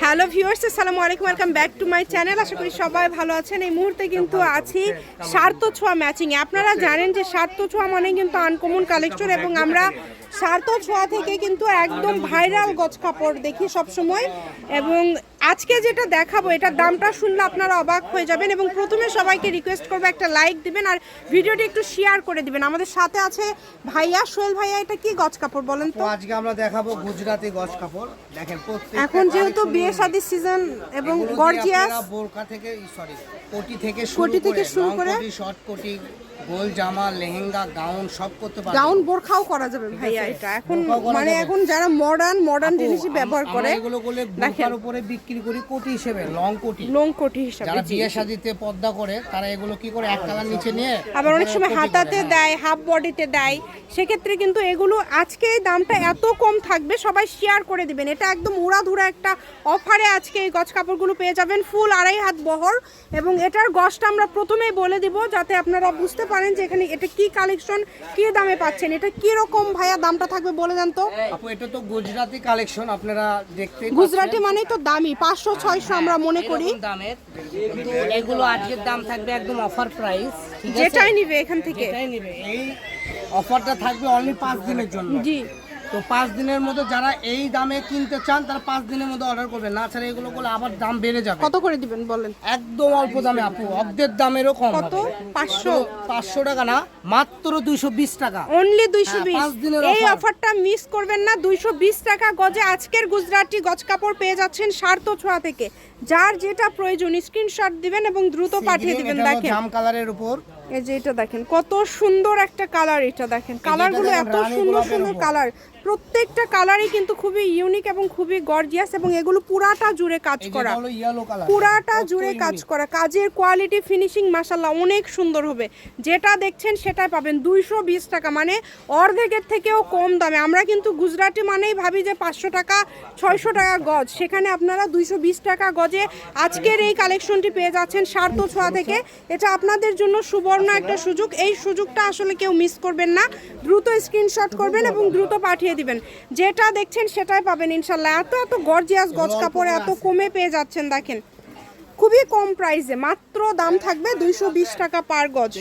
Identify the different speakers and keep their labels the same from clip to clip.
Speaker 1: Hello viewers, আসসালামু আলাইকুম, welcome back to my channel. আশা করি সবাই ভালো আছেন। এই মুহূর্তে কিন্তু আছি সার্থ ছোঁয়া ম্যাচিংয়ে। আপনারা জানেন যে সার্থ ছোঁয়া মানে কিন্তু আনকমন কালেকশন এবং আমরা সার্থ ছোঁয়া থেকে কিন্তু একদম ভাইরাল গজ কাপড় দেখি সব সময়। এবং আজকে যেটা দেখাবো এটার দামটা শুনলে আপনারা অবাক হয়ে যাবেন এবং প্রথমে সবাইকে রিকোয়েস্ট করব একটা লাইক দিবেন আর ভিডিওটি একটু শেয়ার করে দিবেন। আমাদের সাথে আছে ভাইয়া সোহেল ভাইয়া এটা কি গজ কাপড় বলেন
Speaker 2: তো? আজকে আমরা দেখাবো গুজরাটি গজ কাপড়। দেখেন
Speaker 1: এখন যেহেতু বিয়ে শাদির সিজন এবং গর্জিয়াস
Speaker 2: বোরকা থেকে সরি কোটি থেকে
Speaker 1: কোটি থেকে শুরু করে?
Speaker 2: শর্ট কোটি গোল জামা লেহেঙ্গা গাউন সব করতে পারবেন।
Speaker 1: গাউন বোরখাও করা যাবে ভাইয়া। এটা এখন মানে এখন যারা মডার্ন মডার্ন জিনিসই ব্যবহার করে
Speaker 2: এগুলো বলে বোরকার উপরে বিক্রি করি কোটি হিসেবে লং কোটি।
Speaker 1: লং কোটি হিসাবে
Speaker 2: যারা বিয়ে শাদিতে পর্দা করে তারা এগুলো কি করে এক কালার নিচে নিয়ে
Speaker 1: আবার অনেক সময় হাতাতে
Speaker 2: হ্যাঁ।
Speaker 1: দেয় হাফ বডিতে দেয়। সেক্ষেত্রে কিন্তু এগুলো আজকে এই দামটা এত কম থাকবে সবাই শেয়ার করে দিবেন। এটা একদম উড়াধুরা একটা অফারে আজকে এই গজ কাপড়গুলো পেয়ে যাবেন ফুল আড়াই হাত বহর। এবং এটার গছটা আমরা প্রথমেই বলে দিব যাতে আপনারা বুঝতে পারেন যে এখানে এটা কি কালেকশন কি দামে পাচ্ছেন এটা কি রকম ভাইয়া দামটা থাকবে বলে দেন তো।
Speaker 2: আপু এটা তো গুজরাটি কালেকশন আপনারা দেখতে
Speaker 1: গুজরাটি মানেই তো দামি পাঁচশো ছয়শো আমরা মনে করি।
Speaker 2: দামের। কিন্তু এগুলো আজকের দাম থাকবে একদম অফার প্রাইস
Speaker 1: যেটাই নিবে এখান থেকে।
Speaker 2: যেটাই নিবে। এই অফারটা থাকবে অনলি পাঁচ দিনের জন্য।
Speaker 1: জি।
Speaker 2: তো পাঁচ দিনের মধ্যে যারা এই দামে কিনতে চান তারা পাঁচ দিনের মধ্যে অর্ডার করবেন না ছাড়া এগুলো করলে আবার দাম বেড়ে যাবে।
Speaker 1: কত করে দিবেন বলেন?
Speaker 2: একদম অল্প দামে আপু অর্ধের দামেরও কম
Speaker 1: কত? পাঁচশো?
Speaker 2: পাঁচশো টাকা না মাত্র দুইশো বিশ টাকা।
Speaker 1: অনলি দুইশো
Speaker 2: হ্যাঁ,
Speaker 1: বিশ।
Speaker 2: পাঁচ দিনের
Speaker 1: এই অফারটা মিস করবেন না। দুইশো বিশ টাকা গজে আজকের গুজরাটি গজ কাপড় পেয়ে যাচ্ছেন সার্থ ছোঁয়া থেকে। যার যেটা প্রয়োজন স্ক্রিনশট দিবেন এবং দ্রুত পাঠিয়ে দিবেন। দেখেন।
Speaker 2: জাম কালারের উপর।
Speaker 1: এই যে এটা দেখেন কত সুন্দর একটা কালার এটা দেখেন। কালারগুলো এত সুন্দর সুন্দর কালার প্রত্যেকটা কালারই কিন্তু খুবই ইউনিক এবং খুবই গর্জিয়াস এবং এগুলো পুরাটা জুড়ে কাজ করা। পুরাটা জুড়ে কাজ করা। কাজের কোয়ালিটি ফিনিশিং মাসাল্লাহ অনেক সুন্দর হবে। যেটা দেখছেন সেটাই পাবেন। দুইশো বিশ টাকা মানে অর্ধেকের থেকেও কম দামে। আমরা কিন্তু গুজরাটি মানেই ভাবি যে পাঁচশো টাকা ছয়শো টাকা গজ। সেখানে আপনারা দুইশো বিশ টাকা গজে আজকের এই কালেকশনটি পেয়ে যাচ্ছেন সার্থ ছোঁয়া থেকে। এটা আপনাদের জন্য সুবর্ণ একটা সুযোগ। এই সুযোগটা আসলে কেউ মিস করবেন না। দ্রুত স্ক্রিনশট করবেন এবং দ্রুত পাঠিয়ে দিবেন। যেটা দেখছেন সেটাই পাবেন ইনশাল্লাহ এত এত গর্জিয়াস গজ কাপড় এত কমে পেয়ে যাচ্ছেন দেখেন। খুবই কম প্রাইসে মাত্র দাম থাকবে দুইশো বিশ টাকা পার গজ।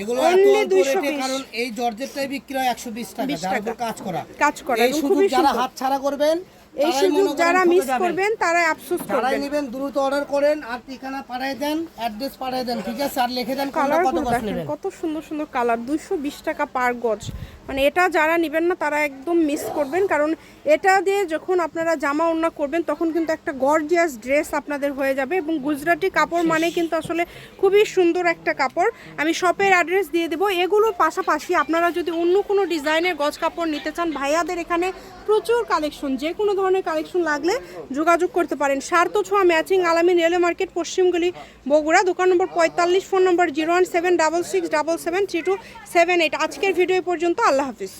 Speaker 2: এগুলো এত
Speaker 1: Only
Speaker 2: অল্প
Speaker 1: 220
Speaker 2: রেটে কারণ এই জর্জেটটাই বিক্রি হয় একশো বিশ টাকা
Speaker 1: 20
Speaker 2: যার
Speaker 1: টাকা।
Speaker 2: উপর কাজ করা।
Speaker 1: কাজ করা। খুবই
Speaker 2: যারা হাত ছাড়া করবেন
Speaker 1: এই সুযোগ যারা মিস করবেন তারা আফসোস করবেন।
Speaker 2: নেবেন দ্রুত অর্ডার করেন আর ঠিকানা পাঠিয়ে দেন অ্যাড্রেস পাঠিয়ে দেন ঠিক আছে? আর লিখে দেন কোনটা কত
Speaker 1: দেখেন
Speaker 2: নেবেন।
Speaker 1: কত সুন্দর সুন্দর কালার দুইশো বিশ টাকা পার গজ। মানে এটা যারা নেবেন না তারা একদম মিস করবেন কারণ এটা দিয়ে যখন আপনারা জামা ওড়না করবেন তখন কিন্তু একটা গর্জিয়াস ড্রেস আপনাদের হয়ে যাবে এবং গুজরাটি কাপড় মানে কিন্তু আসলে খুবই সুন্দর একটা কাপড়। আমি শপের অ্যাড্রেস দিয়ে দেবো। এগুলোর পাশাপাশি আপনারা যদি অন্য কোনো ডিজাইনের গজ কাপড় নিতে চান ভাইয়াদের এখানে প্রচুর কালেকশন যে কোনো ধরনের কালেকশন লাগলে যোগাযোগ করতে পারেন। সার্থ ছোঁয়া ম্যাচিং আলামী রেলওয়ে মার্কেট পশ্চিমগুলি, বগুড়া, দোকান নম্বর পঁয়তাল্লিশ, phone number zero one seven double six double seven three two seven eight. আজকের ভিডিও পর্যন্ত, আল্লাহ হাফিজ।